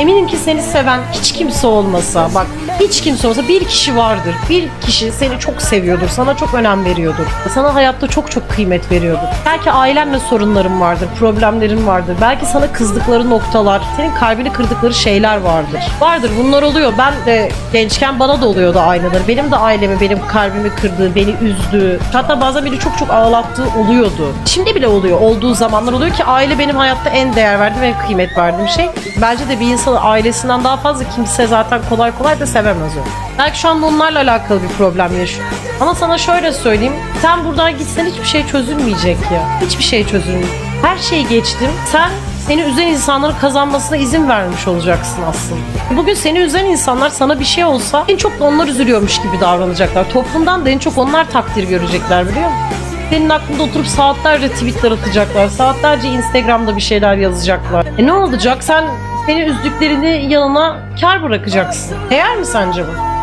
Eminim ki seni seven hiç kimse olmasa, bak hiç kimse olmasa bir kişi vardır. Bir kişi seni çok seviyordur, sana çok önem veriyordur. Sana hayatta çok çok kıymet veriyordur. Belki ailenle sorunların vardır, problemlerin vardır. Belki sana kızdıkları noktalar, senin kalbini kırdıkları şeyler vardır. Vardır bunlar oluyor. Ben de gençken bana da oluyordu aynıları. Benim de ailemi benim kalbimi kırdığı, beni üzdüğü, hatta bazen beni çok çok ağlattığı oluyordu. Şimdi bile oluyor. Olduğu zamanlar oluyor ki aile benim hayatta en değer verdiğim, en kıymet verdiğim şey. Bence de bir insanı ailesinden daha fazla kimse zaten kolay kolay da sevemez o. Belki şu anda onlarla alakalı bir problem yaşıyor. Ama sana şöyle söyleyeyim. Sen buradan gitsen hiçbir şey çözülmeyecek ya. Hiçbir şey çözülmeyecek. Her şeyi geçtim. Sen seni üzen insanların kazanmasına izin vermiş olacaksın aslında. Bugün seni üzen insanlar sana bir şey olsa en çok da onlar üzülüyormuş gibi davranacaklar. Toplumdan da en çok onlar takdir görecekler biliyor musun? Senin aklında oturup saatlerce tweetler atacaklar. Saatlerce Instagram'da bir şeyler yazacaklar. E ne olacak? Sen seni üzdüklerini yanına kar bırakacaksın. Değer mi sence bu?